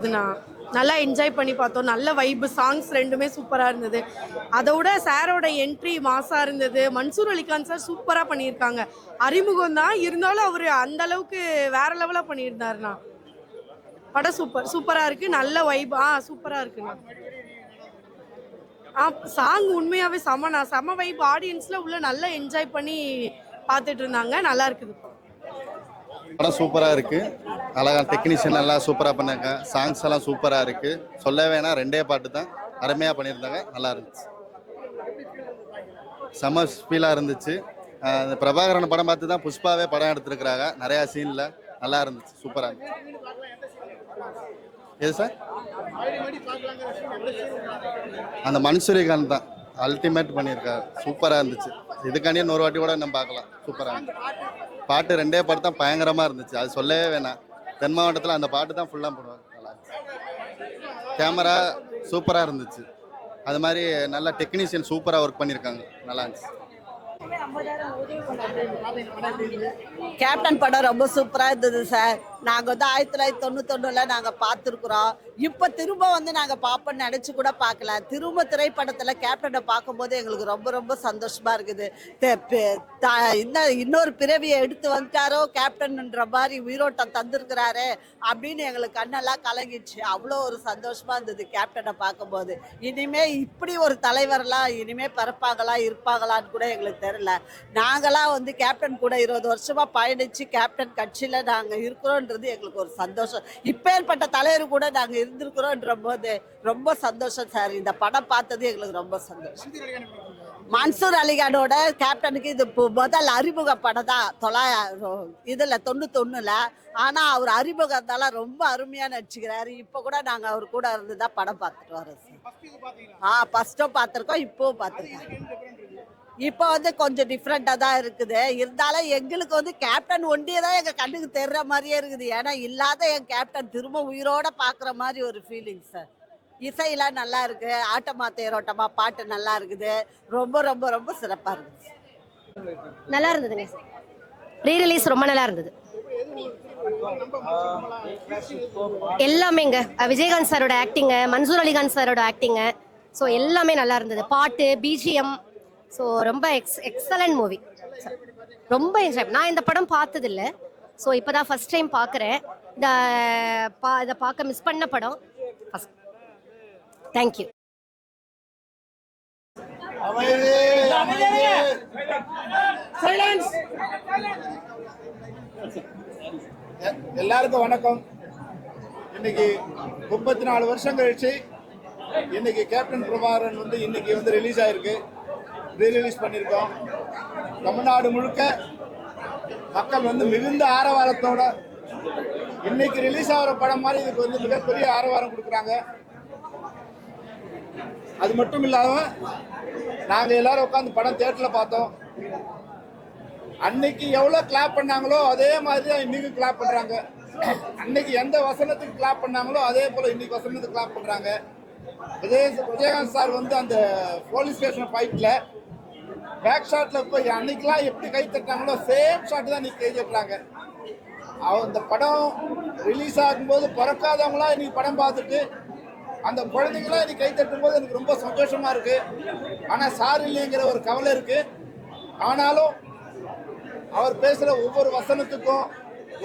அதுண்ணா நல்லா என்ஜாய் பண்ணி பார்த்தோம். நல்ல வைப்பு சாங்ஸ் ரெண்டுமே சூப்பராக இருந்தது. அதை விட சாரோட என்ட்ரி மாசாக இருந்தது. மன்சூர் அலிகான் சார் சூப்பராக பண்ணியிருக்காங்க. அறிமுகம் தான். இருந்தாலும் அவர் அந்த அளவுக்கு வேற லெவலாக பண்ணியிருந்தாருண்ணா. படம் சூப்பர் சூப்பராக இருக்கு. நல்ல வைப் ஆ சூப்பராக இருக்குண்ணா. ஆ சாங் உண்மையாகவே செமண்ணா. செம வைப் ஆடியன்ஸில் உள்ள நல்லா என்ஜாய் பண்ணி பார்த்துட்டு இருந்தாங்க. நல்லா இருக்குது. படம் சூப்பராக இருக்குது அழகா டெக்னீஷியன் எல்லாம் சூப்பராக பண்ணாங்க. சாங்ஸ் எல்லாம் சூப்பராக இருக்குது சொல்ல வேணாம் ரெண்டே பாட்டு தான். அருமையாக பண்ணியிருந்தாங்க. நல்லா இருந்துச்சு. செம ஃபீலாக இருந்துச்சு. அந்த பிரபாகரன் படம் பார்த்து தான் புஷ்பாவே படம் எடுத்திருக்கிறாங்க. நிறையா சீனில் நல்லா இருந்துச்சு. சூப்பராக இருந்துச்சு. எது சார்? அந்த மன்சூரிகான் தான். அல்டிமேட் பண்ணியிருக்காரு. சூப்பராக இருந்துச்சு. இதுக்காண்டியே இன்னொரு வாட்டி கூட நம்ம பார்க்கலாம். சூப்பராக பாட்டு ரெண்டே பாட்டு தான் பயங்கரமாக இருந்துச்சு. அது சொல்லவே வேணாம். தென் மாவட்டத்தில் அந்த பாட்டு தான் ஃபுல்லாக போடுவாங்க. நல்லா கேமரா சூப்பராக இருந்துச்சு. அது மாதிரி நல்லா டெக்னீஷியன் சூப்பராக ஒர்க் பண்ணியிருக்காங்க நல்லா இருந்துச்சு. கேப்டன் படம் ரொம்ப சூப்பராக இருந்தது சார் நாங்கள் வந்து ஆயிரத்தி தொள்ளாயிரத்தி தொண்ணூத்தொன்னில் நாங்கள் பார்த்துருக்குறோம். இப்போ திரும்ப வந்து நாங்கள் பார்ப்போம்னு நினச்சி கூட பார்க்கல. திரும்ப திரைப்படத்தில் கேப்டனை பார்க்கும்போது எங்களுக்கு ரொம்ப ரொம்ப சந்தோஷமாக இருக்குது. இன்னும் இன்னொரு பிறவியை எடுத்து வந்துட்டாரோ கேப்டன்ன்ற மாதிரி உயிரோட்டம் தந்திருக்கிறாரு அப்படின்னு எங்களுக்கு கண்ணெல்லாம் கலங்கிடுச்சு. அவ்வளோ ஒரு சந்தோஷமாக இருந்தது கேப்டனை பார்க்கும்போது. இனிமே இப்படி ஒரு தலைவரெல்லாம் இனிமே பிறப்பாங்களா இருப்பாங்களான்னு கூட எங்களுக்கு தெரில நாங்களாம் வந்து கேப்டன் கூட இருபது வருஷமாக பயணித்து கேப்டன் கட்சியில் நாங்கள் இருக்கிறோம் இருக்கிறோன்றது எங்களுக்கு ஒரு சந்தோஷம். இப்பேற்பட்ட தலைவர் கூட நாங்க இருந்திருக்கிறோன்ற போது ரொம்ப சந்தோஷம் சார். இந்த படம் பார்த்தது எங்களுக்கு ரொம்ப சந்தோஷம். மன்சூர் அலிகானோட கேப்டனுக்கு இது முதல் அறிமுக படம் தான். தொள்ளாயிரம் இதுல தொண்ணூத்தொன்னுல ஆனா அவர் அறிமுகத்தால ரொம்ப அருமையா நடிச்சுக்கிறாரு. இப்ப கூட நாங்க அவர் கூட இருந்து தான் படம் பார்த்துட்டு வரோம் சார். ஆ ஃபர்ஸ்ட்டும் பார்த்துருக்கோம் இப்போவும் பார்த்துருக்கோம். இப்போ வந்து கொஞ்சம் டிஃப்ரெண்ட்டாக தான் இருக்குது. இருந்தாலும் எங்களுக்கு வந்து கேப்டன் ஒண்டியே தான் எங்கள் கண்ணுக்கு தெரிற மாதிரியே இருக்குது. ஏன்னா இல்லாத என் கேப்டன் திரும்ப உயிரோட பார்க்குற மாதிரி ஒரு ஃபீலிங் சார் இசையெல்லாம் நல்லா இருக்கு. ஆட்டமா தேரோட்டமா பாட்டு நல்லா இருக்குது. ரொம்ப ரொம்ப ரொம்ப சிறப்பாக இருக்குது நல்லா இருந்ததுங்க ரீ ரிலீஸ் ரொம்ப நல்லா இருந்தது. எல்லாமேங்க. அஹ் விஜயகாந்த் சாரோட ஆக்டிங்கு மன்சூர் அலிகான் சாரோட ஆக்டிங்கு ஸோ எல்லாமே நல்லா இருந்தது. பாட்டு பிஜிஎம் ஸோ ரொம்ப எக்ஸ் எக்ஸலண்ட் மூவி ரொம்ப என்ஜாய் நான் இந்த படம் பார்த்ததில்ல. ஸோ இப்போ தான் ஃபஸ்ட் டைம் பார்க்குறேன். இந்த பா இதை பார்க்க மிஸ் பண்ண படம். ஃபஸ்ட் தேங்க்யூ எல்லாருக்கும் வணக்கம். இன்னைக்கு முப்பத்தி நாலு வருஷம் கழிச்சு இன்னைக்கு கேப்டன் பிரபாகரன் வந்து இன்னைக்கு வந்து ரிலீஸ் ஆயிருக்கு. ரீலீஸ் பண்ணியிருக்கோம் தமிழ்நாடு முழுக்க மக்கள் வந்து மிகுந்த ஆரவாரத்தோட இன்னைக்கு ரிலீஸ் ஆகிற படம் மாதிரி இதுக்கு வந்து மிகப்பெரிய ஆரவாரம் கொடுக்குறாங்க. அது மட்டும் இல்லாம நாங்கள் எல்லாரும் உட்காந்து படம் தேட்டரில் பார்த்தோம். அன்னைக்கு எவ்வளோ கிளாப் பண்ணாங்களோ அதே மாதிரி தான் இன்னைக்கு கிளாப் பண்ணுறாங்க அன்னைக்கு எந்த வசனத்துக்கு கிளாப் பண்ணாங்களோ அதே போல் இன்னைக்கு வசனத்துக்கு கிளாப் பண்ணுறாங்க விஜய விஜயகாந்த் சார் வந்து அந்த போலீஸ் ஸ்டேஷன் ஃபைட்டில் பேக் ஷாட்டில் போய் அன்னைக்கெல்லாம் எப்படி கை தட்டாங்களோ சேம் ஷாட் தான் இன்னைக்கு கை தட்டுறாங்க அவர் இந்த படம் ரிலீஸ் ஆகும்போது பிறக்காதவங்களாம் இன்னைக்கு படம் பார்த்துட்டு அந்த குழந்தைங்களாம் இன்னைக்கு கை தட்டும் போது எனக்கு ரொம்ப சந்தோஷமா இருக்கு. ஆனால் சார் இல்லைங்கிற ஒரு கவலை இருக்கு. ஆனாலும் அவர் பேசுற ஒவ்வொரு வசனத்துக்கும்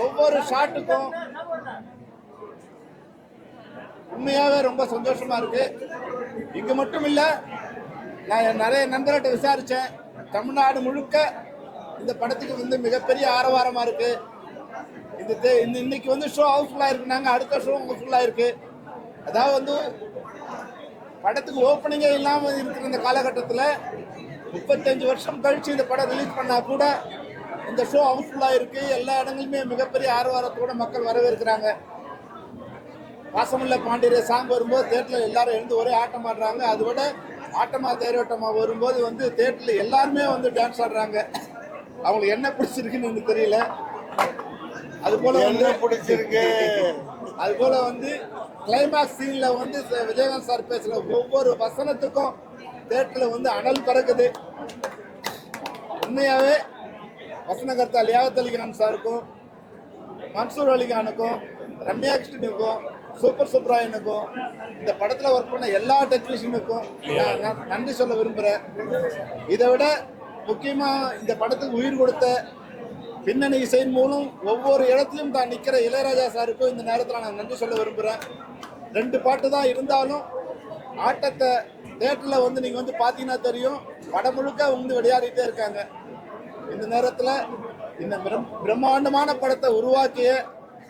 ஒவ்வொரு ஷாட்டுக்கும் உண்மையாகவே ரொம்ப சந்தோஷமா இருக்கு. இங்க மட்டும் இல்லை நான் நிறைய நண்பர்கிட்ட விசாரிச்சேன். தமிழ்நாடு முழுக்க இந்த படத்துக்கு வந்து மிகப்பெரிய ஆரவாரமாக இருக்கு. இந்த தே- இந்த இன்னைக்கு வந்து ஷோ ஹவுஸ்ஃபுல்லா இருக்குனாங்க அடுத்த ஷோ ஹவுஸ்ஃபுல்லா இருக்கு. அதாவது வந்து படத்துக்கு ஓப்பனிங்கே இல்லாமல் இருக்கிற இந்த காலகட்டத்தில் முப்பத்தஞ்சு வருஷம் கழிச்சு இந்த படம் ரிலீஸ் பண்ணால் கூட இந்த ஷோ ஹவுஸ்ஃபுல்லாக இருக்கு. எல்லா இடங்களுமே மிகப்பெரிய ஆரவாரத்தோடு மக்கள் வரவேற்கிறாங்க. வாசமுள்ள பாண்டியர் சாங் வரும்போது தேட்டரில் எல்லாரும் எழுந்து ஒரே ஆட்டம் ஆடுறாங்க. அதை விட ஆட்டமா தேரோட்டமா வரும்போது வந்து தேட்டரில் எல்லாருமே வந்து டான்ஸ் ஆடுறாங்க. அவங்களுக்கு என்ன பிடிச்சிருக்குன்னு எனக்கு தெரியல. அது போல வந்து பிடிச்சிருக்கு? அது போல வந்து கிளைமாக்ஸ் சீன்ல வந்து விஜயகாந்த் சார் பேசுற ஒவ்வொரு வசனத்துக்கும் தேட்டரில் வந்து அனல் பறக்குது. உண்மையாவே வசனகர்த்தா லியாகத் அலிகான் சாருக்கும் மன்சூர் அலிகானுக்கும் ரம்யா கிருஷ்ணனுக்கும் சூப்பர் சுப்ராயனுக்கும் இந்த படத்தில் ஒர்க் பண்ண எல்லா டெக்னீஷியனுக்கும் நான் நன்றி சொல்ல விரும்புகிறேன் இதை விட முக்கியமாக இந்த படத்துக்கு உயிர் கொடுத்த பின்னணி இசையின் மூலம் ஒவ்வொரு இடத்துலையும் தான் நிற்கிற இளையராஜா சாருக்கும் இந்த நேரத்தில் நான் நன்றி சொல்ல விரும்புகிறேன் ரெண்டு பாட்டு தான் இருந்தாலும் ஆட்டத்தை தேட்டரில் வந்து நீங்கள் வந்து பார்த்தீங்கன்னா தெரியும் படம் முழுக்க வந்து விளையாடிட்டே இருக்காங்க. இந்த நேரத்தில் இந்த பிரம்- பிரம்மாண்டமான படத்தை உருவாக்கிய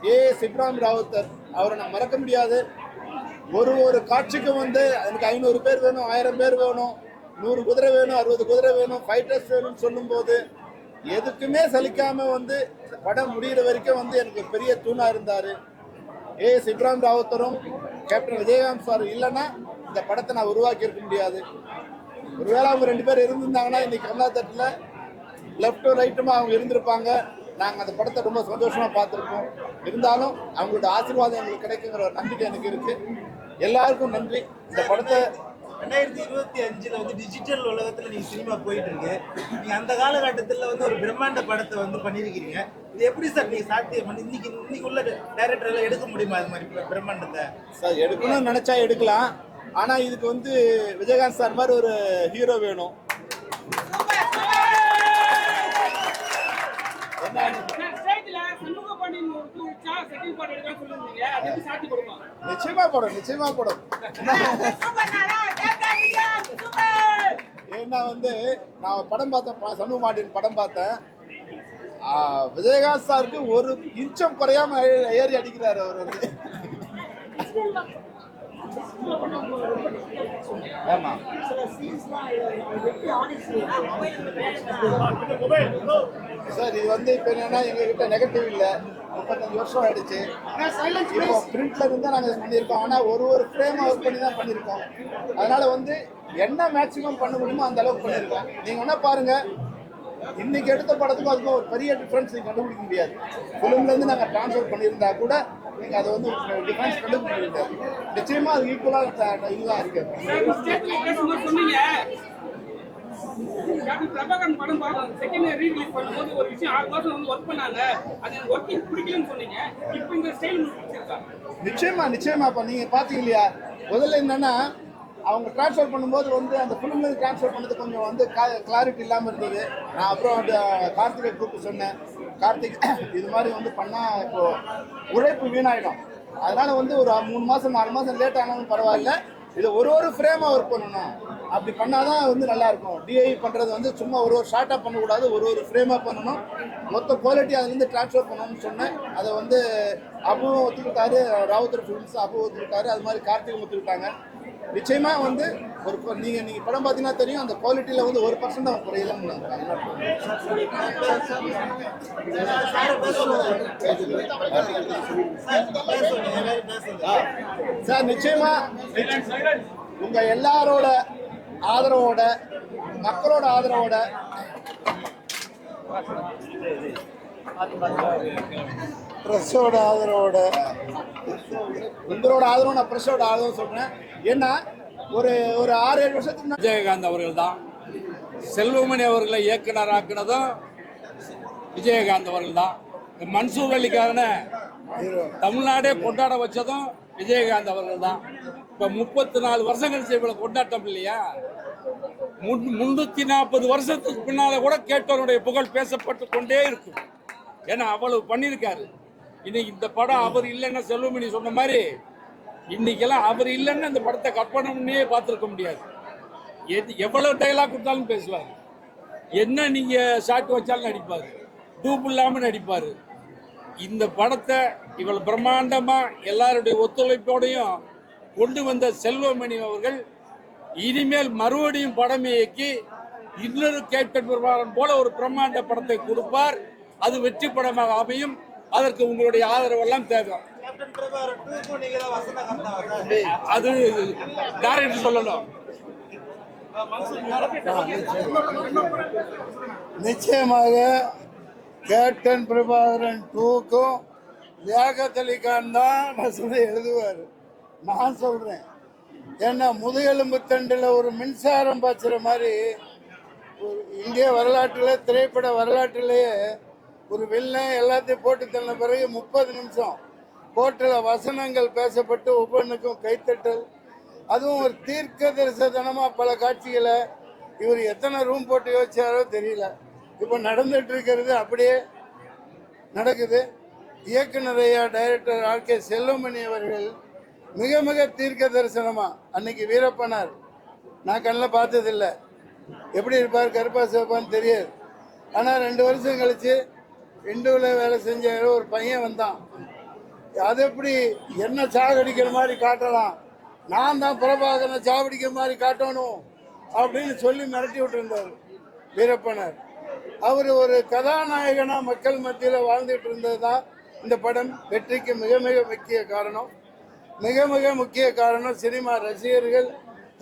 ஏ. சிப்ராம் ராவுத்தர். அவரை நான் மறக்க முடியாது. ஒரு ஒரு காட்சிக்கும் வந்து எனக்கு ஐநூறு பேர் வேணும் ஆயிரம் பேர் வேணும் நூறு குதிரை வேணும் அறுபது குதிரை வேணும் ஃபைட்டர்ஸ் வேணும்னு சொல்லும்போது எதுக்குமே சலிக்காமல் வந்து படம் முடிகிற வரைக்கும் வந்து எனக்கு பெரிய தூணாக இருந்தார். ஏஎஸ் சிப்ராம் ராவத்தரும் கேப்டன் விஜயகாந்த் சார் இல்லைன்னா இந்த படத்தை நான் உருவாக்கி இருக்க முடியாது. ஒருவேளை அவங்க ரெண்டு பேர் இருந்திருந்தாங்கன்னா இன்னைக்கு கமலா தட்டில் லெஃப்ட்டும் ரைட்டுமா அவங்க இருந்திருப்பாங்க. நாங்கள் அந்த படத்தை ரொம்ப சந்தோஷமா பார்த்துருப்போம் இருந்தாலும் அவங்களோட ஆசீர்வாதம் எங்களுக்கு கிடைக்குங்கிற ஒரு நம்பிக்கை எனக்கு இருக்கு. எல்லாருக்கும் நன்றி. இந்த படத்தை ரெண்டாயிரத்தி இருபத்தி அஞ்சுல வந்து டிஜிட்டல் உலகத்துல நீங்க சினிமா போயிட்டு இருக்கு நீங்க அந்த காலகட்டத்துல வந்து ஒரு பிரம்மாண்ட படத்தை வந்து பண்ணிருக்கீங்க. இது எப்படி சார் நீங்க சாத்தியம் பண்ணி இன்னைக்கு இன்னைக்கு உள்ள டைரக்டர் எல்லாம் எடுக்க முடியுமா அது மாதிரி பிர- பிரம்மாண்டத்தை? சார் எடுக்கணும்னு நினைச்சா எடுக்கலாம். ஆனா இதுக்கு வந்து விஜயகாந்த் சார் மாதிரி ஒரு ஹீரோ வேணும் ஸ்டேஜ்ல சண்முக பாண்டியன் ஒரு வச்சா செகண்ட் பார்ட் எடுக்க சொல்லுவீங்க அது எப்படி சாத்தி கொடுக்கும் நிச்சயமா படம் நிச்சயமா படம் ஏன்னா வந்து நான் படம் பார்த்தேன் ப- சண்முக படம் பார்த்தேன். விஜயகாந்த் சாருக்கு ஒரு இன்ச்சம் குறையாம ஏறி அடிக்கிறாரு அவர். வந்து ஆமா சார் இது வந்து இப்போ என்னன்னா எங்ககிட்ட நெகட்டிவ் இல்லை. முப்பத்தஞ்சு வருஷம் ஆயிடுச்சு. இப்போ பிரிண்ட்ல இருந்து நாங்கள் இதை பண்ணியிருக்கோம். ஆனால் ஒரு ஒரு ஃப்ரேம் ஒர்க் பண்ணி தான் பண்ணியிருக்கோம். அதனால வந்து என்ன மேக்ஸிமம் பண்ண முடியுமோ அந்த அளவுக்கு பண்ணியிருக்கோம். நீங்கள் என்ன பாருங்க. இன்னைக்கு எடுத்த படத்துக்கும் அதுக்கும் ஒரு பெரிய டிஃப்ரென்ஸ் நீங்கள் கண்டுபிடிக்க முடியாது. ஃபிலிம்ல இருந்து நாங்கள் ட்ரான்ஸ்ஃபர் பண்ணியிருந்தா கூட நீங்கள் அதை வந்து டிஃப்ரென்ஸ் கண்டுபிடிக்க முடியாது. நிச்சயமா அது ஈக்குவலாக இதுதான் இருக்கு. பிரபாகரன் படம் செகண்ட் ரீ ரிலீஸ் பண்ணும்போது ஒரு விஷயம் ஆறு வந்து ஒர்க் பண்ணாங்க. அது எனக்கு ஒர்க்கிங் பிடிக்கலன்னு சொன்னீங்க. இப்போ இந்த ஸ்டைல் பிடிச்சிருக்கா? நிச்சயமா நிச்சயமா இப்போ நீங்க பாத்தீங்க இல்லையா முதல்ல என்னன்னா அவங்க ட்ரான்ஸ்ஃபர் பண்ணும்போது வந்து அந்த ஃபிலிம்ல ட்ரான்ஸ்ஃபர் பண்ணது கொஞ்சம் வந்து கிளாரிட்டி இல்லாமல் இருந்தது. நான் அப்புறம் வந்து கார்த்திகை கூப்பிட்டு சொன்னேன். கார்த்திக் இது மாதிரி வந்து பண்ணா இப்போ உழைப்பு வீணாயிடும். அதனால வந்து ஒரு மூணு மாசம் நாலு மாசம் லேட் ஆனாலும் பரவாயில்ல. இது ஒரு ஒரு ஃப்ரேமாக ஒர்க் பண்ணணும். அப்படி பண்ணாதான் வந்து நல்லா இருக்கும் டிஐ பண்ணுறது வந்து சும்மா ஒரு ஒரு ஷார்ட்டாக பண்ணக்கூடாது ஒரு ஒரு ஃப்ரேமாக பண்ணணும். மொத்த குவாலிட்டி அதுலேருந்து ட்ரான்ஸ்ஃபர் பண்ணணும்னு சொன்னேன். அதை வந்து அபுவும் ஒத்துக்கிட்டாரு ராவுத்தர் ஃபிலிம்ஸ் அபு ஒத்துக்கிட்டாரு அது மாதிரி கார்த்திகம் ஒத்துக்கிட்டாங்க. நிச்சயமாக வந்து ஒரு நீங்கள் நீங்கள் படம் பார்த்தீங்கன்னா தெரியும் அந்த குவாலிட்டியில் வந்து ஒரு பர்சன்ட் அவன் குறையலாம் சார் நிச்சயமாக உங்கள் எல்லாரோட ஆதரவோட மக்களோட ஆதரவோட. ப்ரெஸ்ஸோட ஆதரவோட. உங்களோட ஆதரவு நான் ப்ரெஸ்ஸோட ஆதரவு சொல்றேன். ஏன்னா ஒரு ஒரு ஆறு ஏழு வருஷத்துக்கு விஜயகாந்த் அவர்கள் தான் செல்வமணி அவர்களை இயக்குனர் ஆக்குனதும் விஜயகாந்த் அவர்கள் தான் மன்சூர் அலிக்காரனை தமிழ்நாடே கொண்டாட வச்சதும் விஜயகாந்த் அவர்கள் தான் இப்போ முப்பத்தி நாலு வருஷம் கழிச்சு இவ்வளோ கொண்டாட்டம் இல்லையா முன் முன்னூற்றி நாற்பது வருஷத்துக்கு பின்னால கூட கேட்டவருடைய புகழ் பேசப்பட்டு கொண்டே இருக்கும். ஏன்னா அவ்வளவு பண்ணியிருக்காரு. இன்னைக்கு இந்த படம் அவர் இல்லைன்னா செல்வமணி சொன்ன மாதிரி இன்னைக்கெல்லாம் அவர் இல்லைன்னா இந்த படத்தை கற்பனை பண்ணியே பார்த்துருக்க முடியாது. எது எவ்வளவு டைலாக் கொடுத்தாலும் பேசுவார். என்ன நீங்க ஷாட் வச்சாலும் நடிப்பார். டூப் இல்லாம நடிப்பார். இந்த படத்தை இவ்வளவு பிரம்மாண்டமா எல்லாருடைய ஒத்துழைப்போடையும் கொண்டு வந்த செல்வமணி அவர்கள் இனிமேல் மறுபடியும் படம் இயக்கி இன்னொரு கேப்டன் பிரபாகரன் போல ஒரு பிரம்மாண்ட படத்தை கொடுப்பார். அது வெற்றி படமாக அமையும். அதற்கு உங்களுடைய ஆதரவெல்லாம் தேவை. கேப்டன் பிரபாகரன் டூக்கும் நீங்க தான் வசந்த கந்தாவா அது டைரக்டர் சொல்லணும். நிச்சயமாக கேப்டன் பிரபாகரன் டூக்கும் லியாகத் அலி கான் தான் வசதி எழுதுவார். நான் சொல்கிறேன் ஏன்னா முதுகெலும்பு தண்டில் ஒரு மின்சாரம் பாய்ச்சுற மாதிரி ஒரு இந்திய வரலாற்றில் திரைப்பட வரலாற்றிலேயே ஒரு வில்லன் எல்லாத்தையும் போட்டு தள்ள பிறகு முப்பது நிமிஷம் கோர்ட்டில் வசனங்கள் பேசப்பட்டு ஒவ்வொன்றுக்கும் கைத்தட்டல். அதுவும் ஒரு தீர்க்க தரிசனமாக பல காட்சிகளை இவர் எத்தனை ரூம் போட்டு யோசிச்சாரோ தெரியல. இப்போ நடந்துட்டு இருக்கிறது அப்படியே நடக்குது. இயக்குநரையா டைரக்டர் ஆர் கே அவர்கள் மிக மிக தீர்க்க தரிசனமா அன்னைக்கு வீரப்பனார். நான் கண்ணில் பார்த்ததில்ல. எப்படி இருப்பார் கருப்பா சிவப்பான்னு தெரியாது. ஆனால் ரெண்டு வருஷம் கழிச்சு இண்டுவில் வேலை செஞ்ச ஒரு பையன் வந்தான். அது எப்படி என்ன சாகடிக்கிற மாதிரி காட்டலாம்? நான் தான் பிரபாகரனை சாவடிக்கிற மாதிரி காட்டணும் அப்படின்னு சொல்லி மிரட்டி விட்டுருந்தார் வீரப்பனர். அவர் ஒரு கதாநாயகனாக மக்கள் மத்தியில் வாழ்ந்துட்டு இருந்தது தான் இந்த படம். வெற்றிக்கு மிக மிக முக்கிய காரணம். மிக மிக முக்கிய காரணம் சினிமா ரசிகர்கள்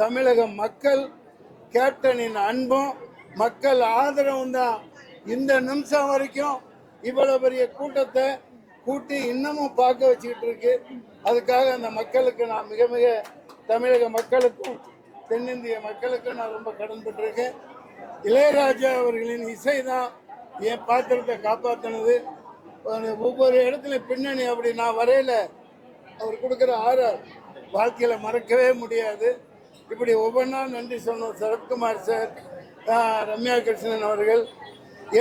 தமிழக மக்கள் கேப்டனின் அன்பும் மக்கள் ஆதரவும் தான். இந்த நிமிஷம் வரைக்கும் இவ்வளவு பெரிய கூட்டத்தை கூட்டி இன்னமும் பார்க்க வச்சுக்கிட்டு இருக்கு. அதுக்காக அந்த மக்களுக்கு நான் மிக மிக தமிழக மக்களுக்கும் தென்னிந்திய மக்களுக்கும் நான் ரொம்ப கடன்பட்டிருக்கேன். இளையராஜா அவர்களின் இசை தான் என் பாத்திரத்தை காப்பாற்றினது ஒவ்வொரு இடத்துல பின்னணி அப்படி நான் வரையில. அவர் கொடுக்குற ஆர்ஆர் வாழ்க்கையில் மறக்கவே முடியாது. இப்படி ஒவ்வொன்றா நன்றி சொன்னோம் சரத்குமார் சார் ரம்யா கிருஷ்ணன் அவர்கள்.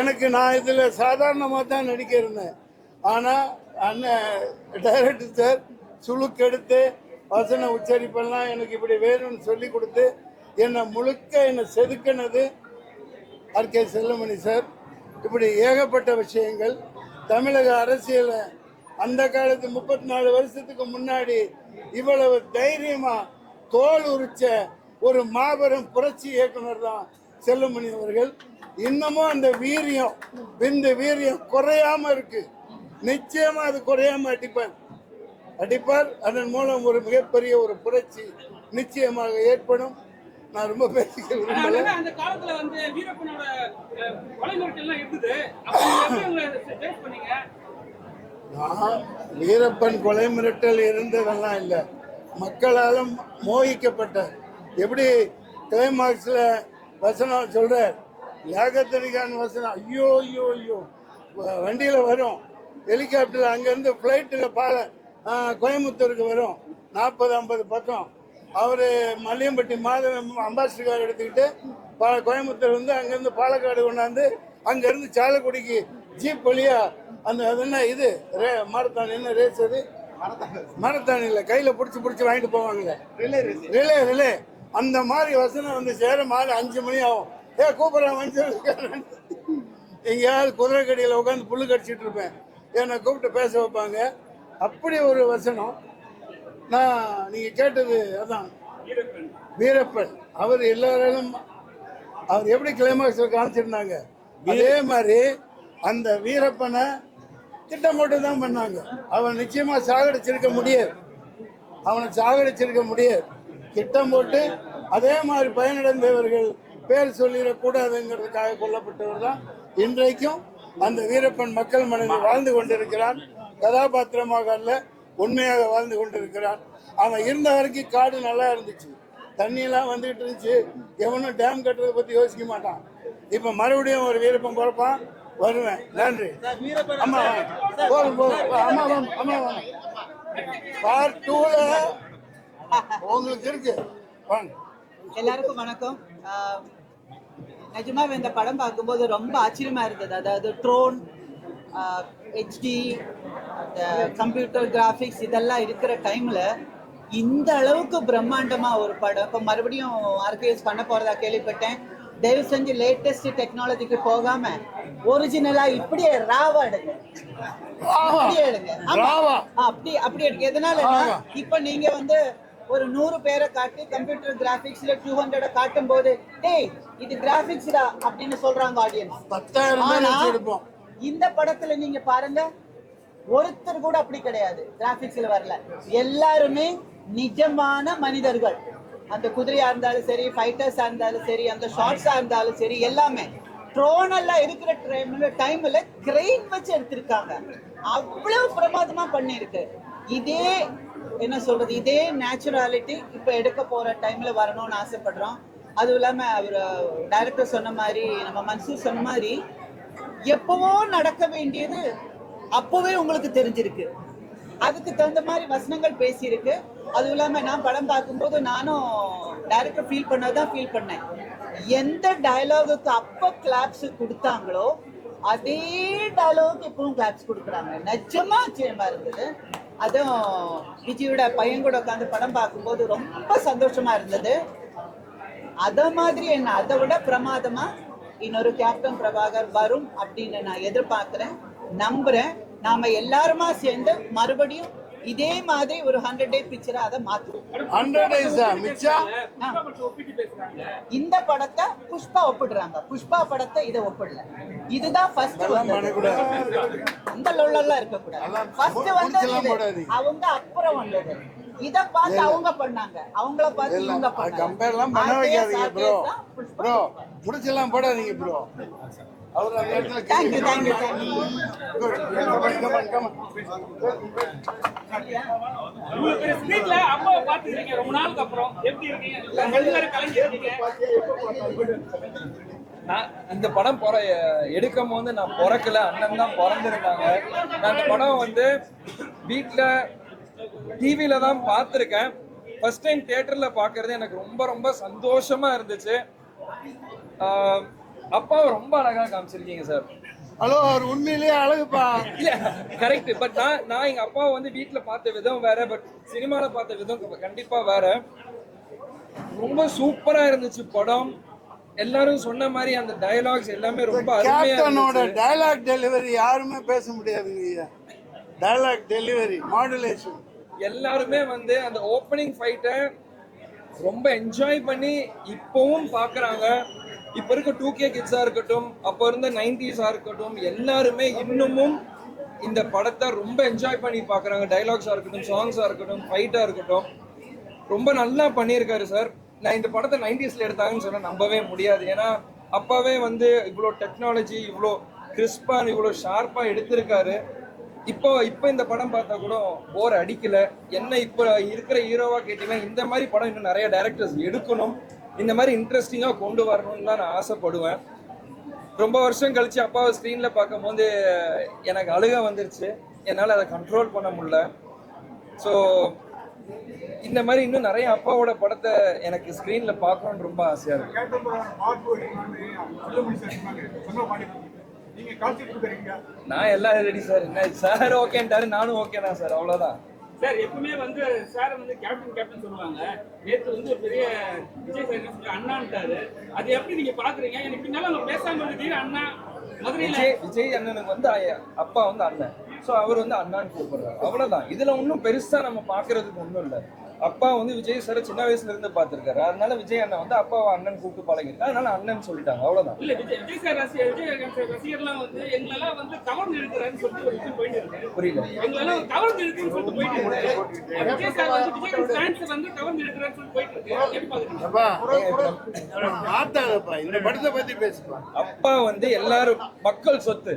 எனக்கு நான் இதில் சாதாரணமாக தான் நடிக்க இருந்தேன். ஆனால் அண்ணன் டைரக்டர் சார் சுழுக்கெடுத்து வசன உச்சரிப்பெல்லாம் எனக்கு இப்படி வேணும்னு சொல்லி கொடுத்து என்னை முழுக்க என்னை செதுக்கினது ஆர் கே செல்லமணி சார். இப்படி ஏகப்பட்ட விஷயங்கள் தமிழக அரசியலை அந்த காலத்து முப்பத்தி நாலு வருஷத்துக்கு முன்னாடி இவ்வளவு தைரியமா தோல் உரிச்ச ஒரு மாபெரும் புரட்சி இயக்குனர் தான் செல்லுமணி அவர்கள். இன்னமும் அந்த வீரியம் இந்த வீரியம் குறையாம இருக்கு. நிச்சயமா அது குறையாம அடிப்பார். அடிப்பார். அதன் மூலம் ஒரு மிகப்பெரிய ஒரு புரட்சி நிச்சயமாக ஏற்படும். நான் ரொம்ப பேசிக்க விரும்பல. அதனால அந்த காலத்துல வந்து வீரப்பனோட அஹ், கொலை மிரட்டல் எல்லாம் இருந்தது. நான் வீரப்பன் கொலை மிரட்டல் இருந்ததெல்லாம் இல்லை. மக்களால் மோகிக்கப்பட்ட எப்படி கிளைமாக்ஸில் வசனம் சொல்கிறார் லேகத்தனிகான் வசனம். ஐயோ ஐயோ ஐயோ. வண்டியில் வரும். ஹெலிகாப்டர் அங்கேருந்து ஃப்ளைட்டில் பால கோயம்புத்தூருக்கு வரும். நாற்பது ஐம்பது பக்கம். அவர் மல்லியம்பட்டி மாதவன் அம்பாசிடர் கார் எடுத்துக்கிட்டு பா கோயம்புத்தூர் வந்து அங்கேருந்து பாலக்காடு கொண்டாந்து அங்கேருந்து சாலக்குடிக்கு ஜீப் வழியா அந்த என்ன இது ரே மாரத்தான் என்ன ரேஸ் அது? மாரத்தான் இல்லை கையில் பிடிச்சி பிடிச்சி வாங்கிட்டு போவாங்களே. ரிலே ரிலே அந்த மாதிரி வசனம் வந்து சேர மாலை அஞ்சு மணி ஆகும். ஏ கூப்பிட்றேன் மனுஷன் எங்கேயாவது குதிரை கடியில் உட்காந்து புல்லு கடிச்சிட்டு இருப்பேன். என்னை கூப்பிட்டு பேச வைப்பாங்க. அப்படி ஒரு வசனம். நான் நீங்கள் கேட்டது அதான். வீரப்பன். அவர் எல்லாரும் அவர் எப்படி கிளைமாக்ஸில் காமிச்சிருந்தாங்க? அதே மாதிரி அந்த வீரப்பனை திட்டம் போட்டு தான் பண்ணாங்க. அவன் நிச்சயமா சாகடிச்சிருக்க முடியாது. அவனை சாகடிச்சிருக்க முடியாது. திட்டம் போட்டு அதே மாதிரி பயனடைந்தவர்கள் பேர் சொல்லிடக்கூடாதுங்கிறதுக்காக கொல்லப்பட்டவர் தான் இன்றைக்கும் அந்த வீரப்பன் மக்கள் மனதில் வாழ்ந்து கொண்டிருக்கிறான். கதாபாத்திரமாக அல்ல உண்மையாக வாழ்ந்து கொண்டிருக்கிறான். அவன் இருந்த வரைக்கும் காடு நல்லா இருந்துச்சு. தண்ணியெல்லாம் வந்துகிட்டு இருந்துச்சு. எவனும் டேம் கட்டுறதை பற்றி யோசிக்க மாட்டான். இப்போ மறுபடியும் ஒரு வீரப்பன் பிறப்பான். வருவேன். நன்றி. போதும் போதும். பார்ட் டூல உங்களுக்கு இருக்கு. எல்லாருக்கும் வணக்கம். ஆஹ் நிஜமாவே இந்த படம் பார்க்கும்போது ரொம்ப ஆச்சரியமா இருந்தது. அதாவது ட்ரோன் ஹெச்டி அந்த கம்ப்யூட்டர் கிராஃபிக்ஸ் இதெல்லாம் இருக்கிற டைம்ல இந்த அளவுக்கு பிரம்மாண்டமா ஒரு படம். இப்போ மறுபடியும் ஆர்கிஎஸ் பண்ண போறதா கேள்விப்பட்டேன். தயவு செஞ்சு லேட்டஸ்ட் டெக்னாலஜிக்கு போகாம ஒரிஜினலா இப்படியே ராவா எடுங்க. அப்படியே எடுங்க? அப்படி அப்படி எடுங்க. எதனால இப்ப நீங்க வந்து ஒரு நூறு பேரை காட்டி கம்ப்யூட்டர் கிராபிக்ஸ்ல டூ ஹண்ட்ரட் காட்டும் போது டேய் இது கிராபிக்ஸ்டா அப்படின்னு சொல்றாங்க ஆடியன்ஸ் இந்த படத்துல நீங்க பாருங்க ஒருத்தர் கூட அப்படி கிடையாது கிராபிக்ஸ்ல வரல. எல்லாருமே நிஜமான மனிதர்கள். அந்த குதிரையா இருந்தாலும் சரி ஃபைட்டர்ஸா இருந்தாலும் சரி அந்த ஷார்ட்ஸா இருந்தாலும் சரி எல்லாமே. ட்ரோன் எல்லாம் இருக்கிற டைம்ல டைம்ல கிரெயின் வச்சு எடுத்திருக்காங்க. அவ்வளவு பிரமாதமா பண்ணிருக்கு இதே என்ன சொல்றது இதே நேச்சுராலிட்டி இப்ப எடுக்க போற டைம்ல வரணும்னு ஆசைப்படுறோம். அதுவும் இல்லாம அவர் டைரக்டர் சொன்ன மாதிரி நம்ம மன்சூர் சொன்ன மாதிரி எப்பவோ நடக்க வேண்டியது அப்பவே உங்களுக்கு தெரிஞ்சிருக்கு. அதுக்கு தகுந்த மாதிரி வசனங்கள் பேசியிருக்கு. அதுவும் இல்லாமல் நான் படம் பார்க்கும்போது நானும் டைரக்டர் ஃபீல் பண்ணதான் ஃபீல் பண்ணேன். எந்த டயலாகுக்கு அப்போ கிளாப்ஸ் கொடுத்தாங்களோ அதே டயலாகுக்கு இப்பவும் கிளாப்ஸ் கொடுக்குறாங்க. நிஜமா ஆச்சரியமா இருந்தது. அதுவும் விஜயோட பையன் கூட உட்காந்து படம் பார்க்கும்போது ரொம்ப சந்தோஷமா இருந்தது. அத மாதிரி என்ன அதை விட பிரமாதமா இன்னொரு கேப்டன் பிரபாகர் வரும் அப்படின்னு நான் எதிர்பார்க்கிறேன் நம்புறேன். நாம எல்லாருமா சேர்ந்து மறுபடியும் இதே மாதிரி ஒரு ஹண்ட்ரட் டே பிக்சரா அதை மாத்துவோம். இந்த படத்தை புஷ்பா ஒப்பிடுறாங்க. புஷ்பா படத்தை இதை ஒப்பிடல. இதுதான் ஃபர்ஸ்ட் அந்த லொல்லெல்லாம் இருக்கக்கூடாது. அதெல்லாம் ஃபர்ஸ்ட் வந்து. அவங்க அப்புறம் வந்தது. இத பார்த்து அவங்க பண்ணாங்க. அவங்கள பார்த்து இவங்க பண்ணாங்க. கம்பேர்லாம் பண்ண வைக்காதீங்க ப்ரோ. ப்ரோ முடிச்செல்லாம் போடாதீங்க ப்ரோ பெரிய ஸ்கிரீன்ல அப்பாவை பாத்துக்கிறீங்க ரொம்ப நாளுக்கு அப்புறம். எப்படி இருக்கீங்க? நான் இந்த படம் பிற எடுக்கும் போது நான் பிறக்கல. அண்ணன் தான் பிறந்திருக்காங்க. நான் இந்த படம் வந்து வீட்டில் டிவியில தான் பார்த்துருக்கேன். ஃபர்ஸ்ட் டைம் தியேட்டரில் பார்க்கறது எனக்கு ரொம்ப ரொம்ப சந்தோஷமா இருந்துச்சு. அப்பாவை ரொம்ப அழகா காமிச்சிருக்கீங்க சார். ஹலோ அவர் உண்மையிலேயே அழகுப்பா. இல்ல கரெக்ட் பட் நான் நான் எங்க அப்பாவை வந்து வீட்ல பார்த்த விதம் வேற பட் சினிமால பார்த்த விதம் கண்டிப்பா வேற. ரொம்ப சூப்பரா இருந்துச்சு படம். எல்லாரும் சொன்ன மாதிரி அந்த டயலாக்ஸ் எல்லாமே ரொம்ப கேப்டனோட டயலாக் டெலிவரி யாருமே பேச முடியாதுங்க ஐயா. டயலாக் டெலிவரி மாடுலேஷன் எல்லாருமே வந்து அந்த ஓப்பனிங் ஃபைட்டை ரொம்ப என்ஜாய் பண்ணி இப்பவும் பார்க்கறாங்க இப்ப இருக்க டூ கே கிட்ஸா இருக்கட்டும் அப்ப இருந்த நைன்டிஸா இருக்கட்டும் எல்லாருமே இன்னமும் இந்த படத்தை ரொம்ப என்ஜாய் பண்ணி பார்க்குறாங்க. டைலாக்ஸா இருக்கட்டும் சாங்ஸா இருக்கட்டும் ஃபைட்டா இருக்கட்டும். ரொம்ப நல்லா பண்ணியிருக்காரு சார் நான் இந்த படத்தை நைன்டிஸ்ல எடுத்தாங்கன்னு சொன்னா நம்பவே முடியாது. ஏன்னா அப்பாவே வந்து இவ்வளோ டெக்னாலஜி இவ்வளோ கிறிஸ்பான் இவ்வளோ ஷார்ப்பா எடுத்திருக்காரு. இப்போ இப்போ இந்த படம் பார்த்தா கூட போர் அடிக்கல. என்ன இப்போ இருக்கிற ஹீரோவா கேட்டீங்கன்னா இந்த மாதிரி படம் இன்னும் நிறைய டைரக்டர்ஸ் எடுக்கணும். இந்த மாதிரி இன்ட்ரெஸ்டிங்காக கொண்டு வரணும்னு தான் நான் ஆசைப்படுவேன். ரொம்ப வருஷம் கழிச்சு அப்பாவை ஸ்க்ரீனில் பார்க்கும்போது எனக்கு அழுக வந்துருச்சு. என்னால் அதை கண்ட்ரோல் பண்ண முடியல. ஸோ இந்த மாதிரி இன்னும் நிறைய அப்பாவோட படத்தை எனக்கு ஸ்க்ரீனில் பார்க்கணும்னு ரொம்ப ஆசையாக இருக்கு. நான் எல்லாம் ரெடி சார் என்ன சார் ஓகேன்ட்டாரு நானும் ஓகே தான் சார் அவ்வளோதான் சார் எப்பவுமே வந்து சார் வந்து கேப்டன் கேப்டன் சொல்லுவாங்க. நேத்து வந்து ஒரு பெரிய விஜய் சார் என்ன சொல்லி அண்ணான்ட்டாரு அது எப்படி நீங்க பாக்குறீங்க? எனக்கு பின்னால அவங்க பேசாம இருந்தீங்க அண்ணா. மதுரையில விஜய் விஜய் அண்ணனுக்கு வந்து அப்பா வந்து அண்ணன். ஸோ அவர் வந்து அண்ணான்னு கூப்பிடுறாரு. அவ்வளவுதான். இதுல ஒன்றும் பெருசா நம்ம பாக்குறதுக்கு ஒன்றும் இல்லை. அப்பா வந்து விஜய் சார் சின்ன வயசுல இருந்து பார்த்திருக்காரு. அதனால விஜய் அண்ணன் வந்து அப்பாவை அண்ணன் கூப்பிட்டு பழகிருக்காரு அதனால அண்ணன் சொல்லிட்டாங்க. அவ்வளவுதான். இல்ல விஜய் விஜய் சார் ரசிகர் விஜய் ரசிகர்லாம் வந்து எங்களெல்லாம் வந்து கவர்ந்து எடுக்கிறாருன்னு சொல்லிட்டு ஒரு விஷயம் போயிட்டு இருக்கு. புரியல. எங்களெல்லாம் கவர்ந்து எடுக்குன்னு சொல்லிட்டு போயிட்டு இருக்கு. விஜய் சார் வந்து விஜய் ஃபேன்ஸ் வந்து கவர்ந்து எடுக்கிறாருன்னு சொல்லிட்டு போயிட்டு இருக்கு. அப்பா வந்து எல்லாரும் மக்கள் சொத்து.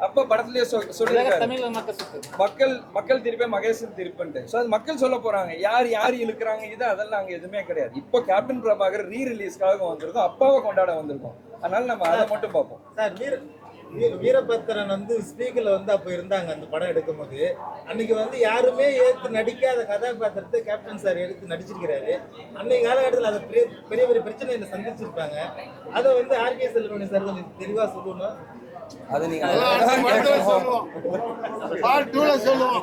அப்பா படத்துலயே சொல் சொல்லிருக்காரு மக்கள் மக்கள் திருப்பி மகேசன் திருப்பன்ட்டு. ஸோ அது மக்கள் சொல்ல போறாங்க. யார் யார் இழுக்கிறாங்க? இது அதெல்லாம் அங்க எதுவுமே கிடையாது. இப்போ கேப்டன் பிரபாகர் ரீ ரிலீஸ்க்காக வந்திருக்கோம். அப்பாவை கொண்டாட வந்திருக்கோம். அதனால நம்ம அதை மட்டும் பார்ப்போம். சார் வீர வீர- வீரபத்திரன் வந்து ஸ்பீக்கர்ல வந்து அப்போ இருந்தாங்க அந்த படம் எடுக்கும்போது. அன்னைக்கு வந்து யாருமே ஏத்து நடிக்காத கதாபாத்திரத்தை கேப்டன் சார் எடுத்து நடிச்சிருக்கிறாரு. அன்னைக்கு காலகட்டத்தில் அதை பெரிய பெரிய பெரிய பிரச்சனைகளை சந்திச்சிருப்பாங்க. அதை வந்து ஆர்கே செல்வமணி சார் கொஞ்சம் தெளிவா சொல்லணும். அது நீங்க அதெல்லாம் அடுத்த படத்துல சொல்லுவோம் பார்ட் டூல சொல்லுவோம்.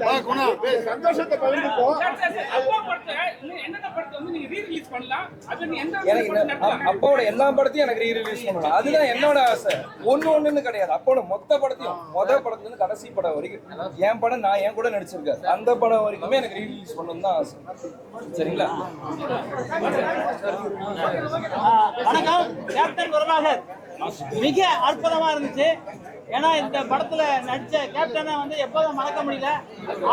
வா, குணா பேசு. சந்தோஷத்தை பகிர்ந்துப்போம் சார் சார் சார் அப்பா படத்தை இன்னும் என்னென்ன படத்தை வந்து நீங்க ரீ ரிலீஸ் பண்ணலாம் அது நீ எந்த எனக்கு படத்தை இந்த- நடத்தலாம் அ- அப்பாவோட எல்லா படத்தையும் எனக்கு ரீ ரிலீஸ் பண்ணணும். அதுதான் என்னோட ஆசை. ஒண்ணு ஒண்ணுன்னு கிடையாது. அப்போட மொத்த படத்தையும் மொத படத்துல இருந்து கடைசி படம் வரைக்கும். என் படம் நான் என் கூட நடிச்சிருக்கேன் அந்த படம் வரைக்குமே எனக்கு ரீ ரிலீஸ் பண்ணணும் தான் ஆசை. சரிங்களா? வணக்கம். கேப்டன் பிரபாகர் மிக அற்புதமா இருந்துச்சு. ஏன்னா இந்த படத்துல நடிச்ச கேப்டனை வந்து எப்போதும் மறக்க முடியல.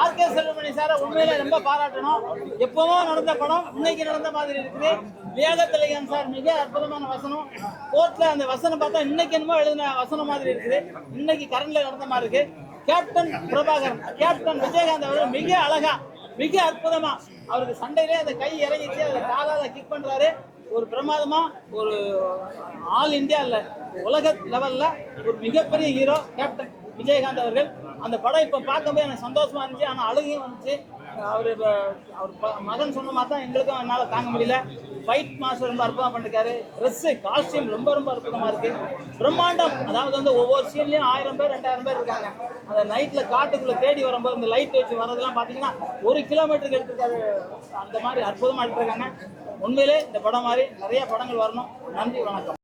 ஆர்கே செல்வமணி சாரை உண்மையில ரொம்ப பாராட்டணும். எப்பவும் நடந்த படம் இன்னைக்கு நடந்த மாதிரி இருக்குது. வேகத்திலையன் சார் மிக அற்புதமான வசனம். கோர்ட்ல அந்த வசனம் பார்த்தா இன்னைக்கு என்னமோ எழுதின வசனம் மாதிரி இருக்குது. இன்னைக்கு கரண்ட்ல நடந்த மாதிரி இருக்கு. கேப்டன் பிரபாகரன் கேப்டன் விஜயகாந்த் அவர்கள் மிக அழகா மிக அற்புதமா. அவருக்கு சண்டையிலே அந்த கை இறங்கிச்சு அதை காலால கிக் பண்றாரு. ஒரு பிரமாதமா ஒரு ஆல் இந்தியா இல்ல உலக லெவல்ல ஒரு மிகப்பெரிய ஹீரோ கேப்டன் விஜயகாந்த் அவர்கள். அந்த படம் இப்போ பார்க்கும்போது எனக்கு சந்தோஷமா இருந்துச்சு. ஆனால் அழுகையும் வந்துச்சு. அவர் அவர் மகன் சொன்ன மாதிரி தான் எங்களுக்கும் என்னால் தாங்க முடியல. ஃபைட் மாஸ்டர் ரொம்ப அற்புதமாக பண்ணிருக்காரு. ட்ரெஸ்ஸு காஸ்டியூம் ரொம்ப ரொம்ப அற்புதமாக இருக்கு. பிரம்மாண்டம் அதாவது வந்து ஒவ்வொரு சீன்லேயும் ஆயிரம் பேர் ரெண்டாயிரம் பேர் இருக்காங்க. அந்த நைட்டில் காட்டுக்குள்ளே தேடி வரும்போது இந்த லைட் வச்சு வரதெல்லாம் பார்த்தீங்கன்னா ஒரு கிலோமீட்டருக்கு எடுத்துருக்காரு. அந்த மாதிரி அற்புதமாக எடுத்துருக்காங்க. உண்மையிலே இந்த படம் மாதிரி நிறைய படங்கள் வரணும். நன்றி வணக்கம்.